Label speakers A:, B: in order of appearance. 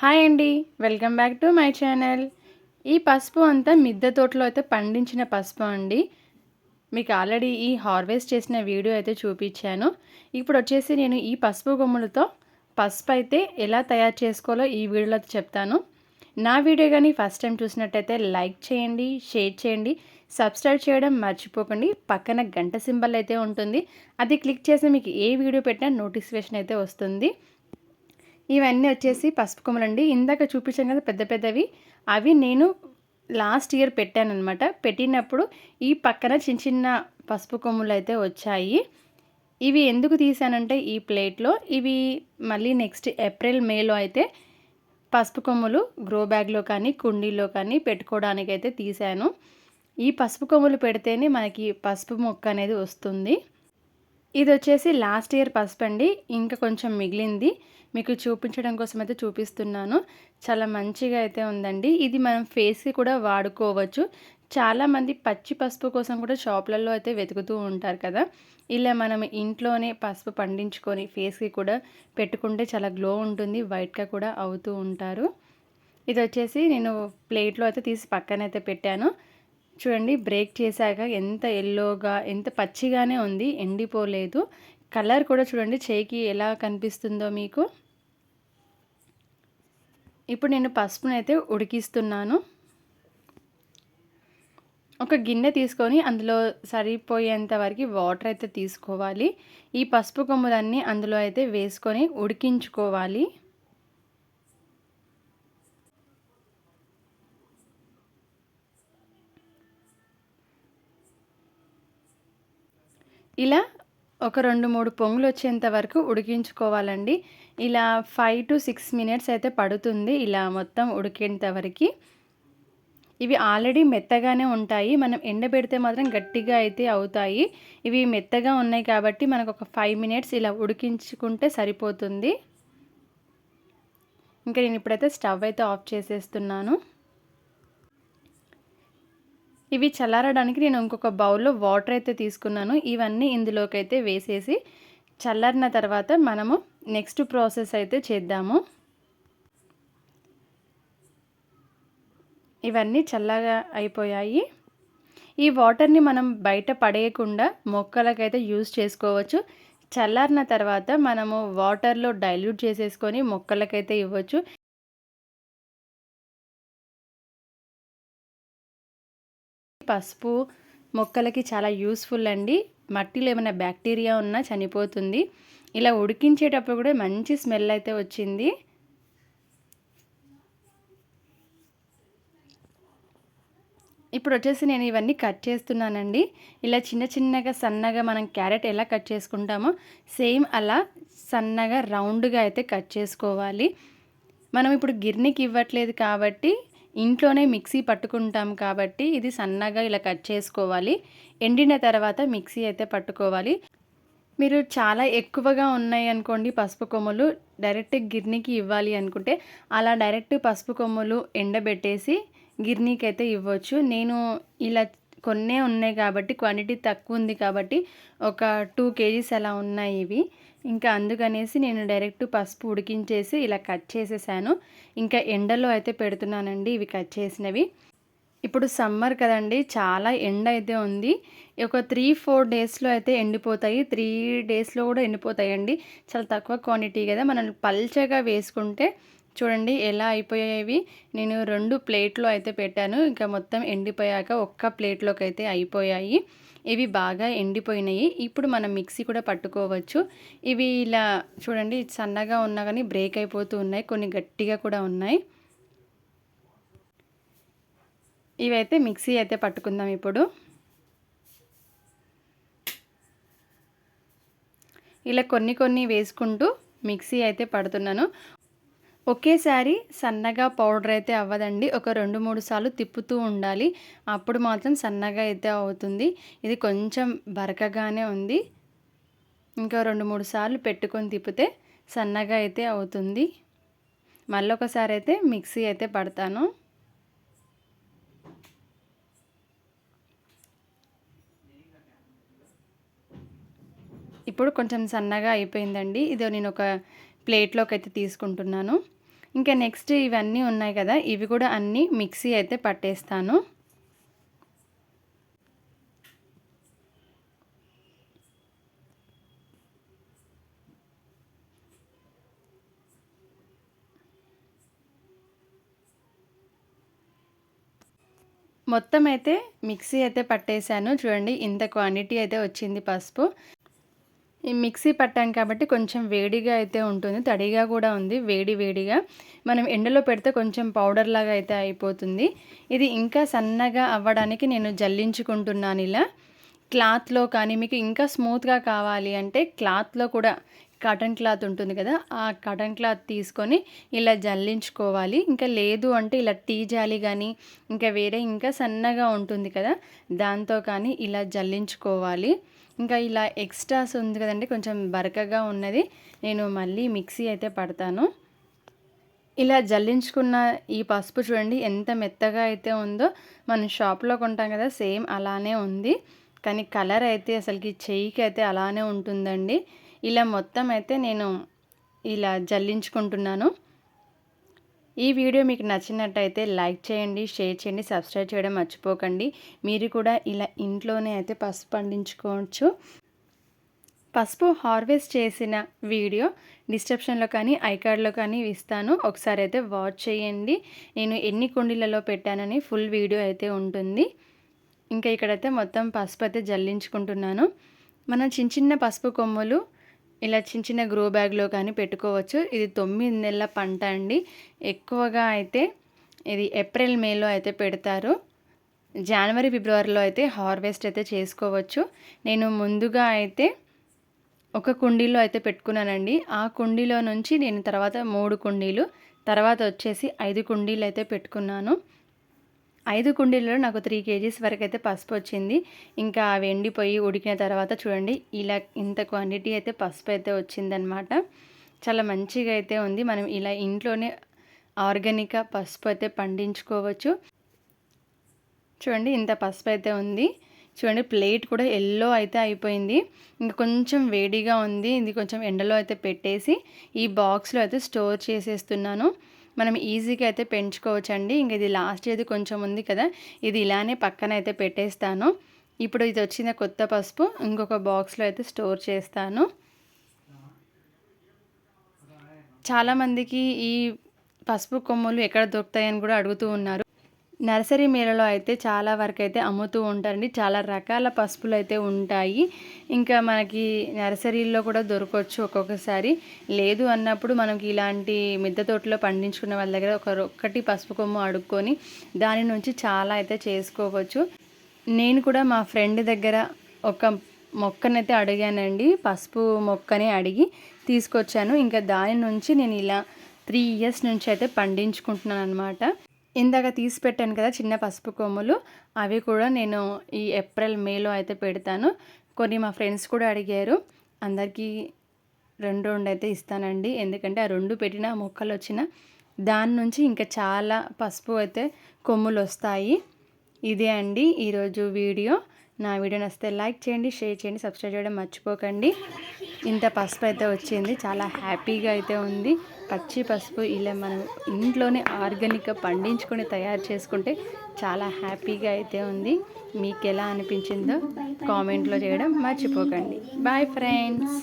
A: Hi అండి. Welcome back to my channel. ఈ పసుపు అంతా మిద్దె తోటలో అయితే పండించిన పసుపు అండి. మీకు ఆల్రెడీ ఈ హార్వెస్ట్ చేసిన వీడియో అయితే చూపించాను. ఇప్పుడు వచ్చేసి నేను ఈ పసుపు కొమ్ములతో పసుపు అయితే ఎలా తయారు చేసుకోవాలో ఈ వీడియోలో చెప్తాను. నా వీడియో కానీ ఫస్ట్ టైం చూసినట్టయితే లైక్ చేయండి షేర్ చేయండి సబ్స్క్రైబ్ చేయడం మర్చిపోకండి. పక్కన గంట సింబల్ అయితే ఉంటుంది. అది క్లిక్ చేసి మీకు ఏ వీడియో పెట్టినా నోటిఫికేషన్ అయితే వస్తుంది. ఇవన్నీ వచ్చేసి పసుపు కొమ్మలండి. ఇందాక చూపించాను కదా పెద్ద పెద్దవి. అవి నేను లాస్ట్ ఇయర్ పెట్టాను అనమాట పెట్టినప్పుడు ఈ పక్కన చిన్న చిన్న పసుపు కొమ్ములు అయితే వచ్చాయి. ఇవి ఎందుకు తీసానంటే ఈ ప్లేట్లో ఇవి మళ్ళీ నెక్స్ట్ ఏప్రిల్ మేలో అయితే పసుపు కొమ్ములు గ్రో బ్యాగ్లో కానీ కుండీలో కానీ పెట్టుకోవడానికి అయితే తీసాను. ఈ పసుపు కొమ్ములు పెడితేనే మనకి పసుపు మొక్క అనేది వస్తుంది. ఇది వచ్చేసి లాస్ట్ ఇయర్ పసుపు అండి ఇంకా కొంచెం మిగిలింది. మీకు చూపించడం కోసం అయితే చూపిస్తున్నాను. చాలా మంచిగా అయితే ఉందండి. ఇది మనం ఫేస్కి కూడా వాడుకోవచ్చు. చాలామంది పచ్చి పసుపు కోసం కూడా షాప్లలో అయితే వెతుకుతూ ఉంటారు కదా. ఇలా మనం ఇంట్లోనే పసుపు పండించుకొని ఫేస్కి కూడా పెట్టుకుంటే చాలా గ్లో ఉంటుంది. వైట్గా కూడా అవుతూ ఉంటారు. ఇది వచ్చేసి నేను ప్లేట్లో అయితే తీసి పక్కన అయితే పెట్టాను. చూడండి బ్రేక్ చేశాక ఎంత ఎల్లోగా ఎంత పచ్చిగానే ఉంది ఎండిపోలేదు. కలర్ కూడా చూడండి చేయికి ఎలా కనిపిస్తుందో మీకు. ఇప్పుడు నేను పసుపునైతే అయితే ఉడికిస్తున్నాను. ఒక గిన్నె తీసుకొని అందులో సరిపోయేంత వరకు వాటర్ అయితే తీసుకోవాలి. ఈ పసుపు కొమ్ములన్నీ అందులో అయితే వేసుకొని ఉడికించుకోవాలి. ఇలా ఒక రెండు మూడు పొంగులు వచ్చేంత వరకు ఉడికించుకోవాలండి. ఇలా ఫైవ్ టు సిక్స్ మినిట్స్ అయితే పడుతుంది ఇలా మొత్తం ఉడికేంత వరకు. ఇవి ఆల్రెడీ మెత్తగానే ఉంటాయి. మనం ఎండబెడితే మాత్రం గట్టిగా అయితే అవుతాయి. ఇవి మెత్తగా ఉన్నాయి కాబట్టి మనకు ఒక ఫైవ్ మినిట్స్ ఇలా ఉడికించుకుంటే సరిపోతుంది. ఇంకా నేను ఇప్పుడైతే స్టవ్ అయితే ఆఫ్ చేసేస్తున్నాను. ఇవి చల్లారడానికి నేను ఇంకొక బౌల్లో వాటర్ అయితే తీసుకున్నాను. ఇవన్నీ ఇందులోకి అయితే వేసేసి చల్లారిన తర్వాత మనము నెక్స్ట్ ప్రాసెస్ అయితే చేద్దాము. ఇవన్నీ చల్లగా అయిపోయాయి. ఈ వాటర్ని మనం బయట పడేయకుండా మొక్కలకైతే యూజ్ చేసుకోవచ్చు. చల్లారిన తర్వాత మనము వాటర్లో డైల్యూట్ చేసేసుకొని మొక్కలకైతే ఇవ్వచ్చు. పసుపు మొక్కలకి చాలా యూస్ఫుల్ అండి. మట్టిలో ఏమైనా బ్యాక్టీరియా ఉన్నా చనిపోతుంది. ఇలా ఉడికించేటప్పుడు కూడా మంచి స్మెల్ అయితే వచ్చింది. ఇప్పుడు వచ్చేసి నేను ఇవన్నీ కట్ చేస్తున్నానండి. ఇలా చిన్న చిన్నగా సన్నగా మనం క్యారెట్ ఎలా కట్ చేసుకుంటామో సేమ్ అలా సన్నగా రౌండ్గా అయితే కట్ చేసుకోవాలి. మనం ఇప్పుడు గిర్నికి ఇవ్వట్లేదు కాబట్టి ఇంట్లోనే మిక్సీ పట్టుకుంటాం కాబట్టి ఇది సన్నగా ఇలా కట్ చేసుకోవాలి. ఎండిన తర్వాత మిక్సీ అయితే పట్టుకోవాలి. మీరు చాలా ఎక్కువగా ఉన్నాయి అనుకోండి పసుపు కొమ్ములు డైరెక్ట్ గిర్నీకి ఇవ్వాలి అనుకుంటే అలా డైరెక్ట్ పసుపు కొమ్ములు ఎండబెట్టేసి గిర్నీకి అయితే ఇవ్వచ్చు. నేను ఇలా కొన్నే ఉన్నాయి కాబట్టి క్వాంటిటీ తక్కువ ఉంది కాబట్టి ఒక టూ కేజీస్ అలా ఉన్నాయి ఇవి. ఇంకా అందుకనేసి నేను డైరెక్ట్ పసుపు ఉడికించేసి ఇలా కట్ చేసేసాను. ఇంకా ఎండలో అయితే పెడుతున్నానండి ఇవి కట్ చేసినవి. ఇప్పుడు సమ్మర్ కదండి చాలా ఎండ అయితే ఉంది. ఒక త్రీ ఫోర్ డేస్లో అయితే ఎండిపోతాయి. త్రీ డేస్లో కూడా ఎండిపోతాయండి. చాలా తక్కువ క్వాంటిటీ కదా. మనం పల్చగా వేసుకుంటే చూడండి ఎలా అయిపోయాయి. నేను రెండు ప్లేట్లో అయితే పెట్టాను. ఇంకా మొత్తం ఎండిపోయాక ఒక్క ప్లేట్లోకి అయితే అయిపోయాయి. ఇవి బాగా ఎండిపోయినాయి. ఇప్పుడు మనం మిక్సీ కూడా పట్టుకోవచ్చు. ఇవి ఇలా చూడండి సన్నగా ఉన్నా కానీ బ్రేక్ అయిపోతూ ఉన్నాయి. కొన్ని గట్టిగా కూడా ఉన్నాయి. ఇవైతే మిక్సీ అయితే పట్టుకుందాం ఇప్పుడు. ఇలా కొన్ని కొన్ని వేసుకుంటూ మిక్సీ అయితే పడుతున్నాను. ఒకేసారి సన్నగా పౌడర్ అయితే అవ్వదండి. ఒక రెండు మూడు సార్లు తిప్పుతూ ఉండాలి. అప్పుడు మాత్రం సన్నగా అయితే అవుతుంది. ఇది కొంచెం బరకగానే ఉంది. ఇంకా రెండు మూడు సార్లు పెట్టుకొని తిప్పితే సన్నగా అయితే అవుతుంది. మళ్ళీ ఒకసారి అయితే మిక్సీ అయితే పడతాను. ఇప్పుడు కొంచెం సన్నగా అయిపోయిందండి. ఇది నేను ఒక ప్లేట్లోకి అయితే తీసుకుంటున్నాను. ఇంకా నెక్స్ట్ ఇవన్నీ ఉన్నాయి కదా ఇవి కూడా అన్నీ మిక్సీ అయితే పట్టేస్తాను. మొత్తం అయితే మిక్సీ అయితే పట్టేశాను. చూడండి ఇంత క్వాంటిటీ అయితే వచ్చింది పసుపు. ఈ మిక్సీ పట్టాం కాబట్టి కొంచెం వేడిగా అయితే ఉంటుంది తడిగా కూడా ఉంది వేడి వేడిగా. మనం ఎండలో పెడితే కొంచెం పౌడర్ లాగా అయితే అయిపోతుంది. ఇది ఇంకా సన్నగా అవ్వడానికి నేను జల్లించుకుంటున్నాను ఇలా. క్లాత్లో కానీ మీకు ఇంకా స్మూత్గా కావాలి అంటే క్లాత్లో కూడా కాటన్ క్లాత్ ఉంటుంది కదా ఆ కాటన్ క్లాత్ తీసుకొని ఇలా జల్లించుకోవాలి. ఇంకా లేదు అంటే ఇలా టీ జాలి కానీ ఇంకా వేరే ఇంకా సన్నగా ఉంటుంది కదా దాంతో కానీ ఇలా జల్లించుకోవాలి. ఇంకా ఇలా ఎక్స్ట్రాస్ ఉంది కదండి కొంచెం బరకగా ఉన్నది నేను మళ్ళీ మిక్సీ అయితే పడతాను. ఇలా జల్లించుకున్న ఈ పసుపు చూడండి ఎంత మెత్తగా అయితే ఉందో మనం షాప్లో కొంటాం కదా సేమ్ అలానే ఉంది. కానీ కలర్ అయితే అసలుకి చెయ్యికి అయితే అలానే ఉంటుందండి. ఇలా మొత్తం అయితే నేను ఇలా జల్లించుకుంటున్నాను. ఈ వీడియో మీకు నచ్చినట్టయితే లైక్ చేయండి షేర్ చేయండి సబ్స్క్రైబ్ చేయడం మర్చిపోకండి. మీరు కూడా ఇలా ఇంట్లోనే అయితే పసుపు పండించుకోవచ్చు. పసుపు హార్వెస్ట్ చేసిన వీడియో డిస్క్రిప్షన్లో కానీ ఐకార్డ్లో కానీ ఇస్తాను. ఒకసారి అయితే వాచ్ చేయండి. నేను ఎన్ని కుండీలలో పెట్టానని ఫుల్ వీడియో అయితే ఉంటుంది. ఇంకా ఇక్కడైతే మొత్తం పసుపు అయితే జల్లించుకుంటున్నాను. మనం చిన్న చిన్న పసుపు కొమ్ములు ఇలా చిన్న చిన్న గ్రో బ్యాగ్లో కానీ పెట్టుకోవచ్చు. ఇది తొమ్మిది నెలల పంట అండి. ఎక్కువగా అయితే ఇది ఏప్రిల్ మేలో అయితే పెడతారు. జనవరి ఫిబ్రవరిలో అయితే హార్వెస్ట్ అయితే చేసుకోవచ్చు. నేను ముందుగా అయితే ఒక కుండీలో అయితే పెట్టుకున్నానండి. ఆ కుండీలో నుంచి నేను తర్వాత మూడు కుండీలు తర్వాత వచ్చేసి ఐదు కుండీలు అయితే పెట్టుకున్నాను. ఐదు కుండీలలో నాకు త్రీ కేజీస్ వరకు అయితే పసుపు వచ్చింది ఇంకా అవి ఎండిపోయి ఉడికిన తర్వాత చూడండి ఇలా ఇంత క్వాంటిటీ అయితే పసుపు అయితే వచ్చిందనమాట చాలా మంచిగా అయితే ఉంది. మనం ఇలా ఇంట్లోనే ఆర్గానిక్గా పసుపు అయితే పండించుకోవచ్చు. చూడండి ఇంత పసుపు అయితే ఉంది. చూడండి ప్లేట్ కూడా ఎల్లో అయితే అయిపోయింది. ఇంకా కొంచెం వేడిగా ఉంది. ఇది కొంచెం ఎండలో అయితే పెట్టేసి ఈ బాక్స్లో అయితే స్టోర్ చేసేస్తున్నాను. మనం ఈజీగా అయితే పెంచుకోవచ్చండి. ఇంక ఇది లాస్ట్ ఇది కొంచెం ఉంది కదా ఇది ఇలానే పక్కన అయితే పెట్టేస్తాను. ఇప్పుడు ఇది వచ్చిన కొత్త పసుపు ఇంకొక బాక్స్లో అయితే స్టోర్ చేస్తాను. చాలామందికి ఈ పసుపు కొమ్ములు ఎక్కడ దొరుకుతాయని కూడా అడుగుతూ ఉన్నారు. నర్సరీ మేళలో అయితే చాలా వరకు అయితే అమ్ముతూ ఉంటారండి. చాలా రకాల పసుపులు అయితే ఉంటాయి. ఇంకా మనకి నర్సరీల్లో కూడా దొరకవచ్చు ఒక్కొక్కసారి. లేదు అన్నప్పుడు మనకి ఇలాంటి మిద్దె తోటలో పండించుకున్న వాళ్ళ దగ్గర ఒక ఒక్కటి పసుపు కొమ్ము అడుక్కొని దాని నుంచి చాలా అయితే చేసుకోవచ్చు. నేను కూడా మా ఫ్రెండ్ దగ్గర ఒక మొక్కనైతే అడిగానండి. పసుపు మొక్కని అడిగి తీసుకొచ్చాను. ఇంకా దాని నుంచి నేను ఇలా త్రీ ఇయర్స్ నుంచి అయితే పండించుకుంటున్నాను అనమాట ఇందాక తీసి పెట్టాను కదా చిన్న పసుపు కొమ్ములు అవి కూడా నేను ఈ ఏప్రిల్ మేలో అయితే పెడతాను. కొన్ని మా ఫ్రెండ్స్ కూడా అడిగారు అందరికీ రెండు రెండు అయితే ఇస్తానండి. ఎందుకంటే ఆ రెండు పెట్టిన మొక్కలు వచ్చిన దాని నుంచి ఇంకా చాలా పసుపు అయితే కొమ్ములు వస్తాయి. ఇదే అండి ఈరోజు వీడియో. నా వీడియో నచ్చితే లైక్ చేయండి షేర్ చేయండి సబ్స్క్రైబ్ చేయడం మర్చిపోకండి. ఇంత పసుపు అయితే వచ్చింది. చాలా హ్యాపీగా అయితే ఉంది. పచ్చి పసుపు ఇలా మనం ఇంట్లోనే ఆర్గానిక్గా పండించుకొని తయారు చేసుకుంటే చాలా హ్యాపీగా అయితే ఉంది. మీకు ఎలా అనిపించిందో కామెంట్లో చేయడం మర్చిపోకండి. Bye friends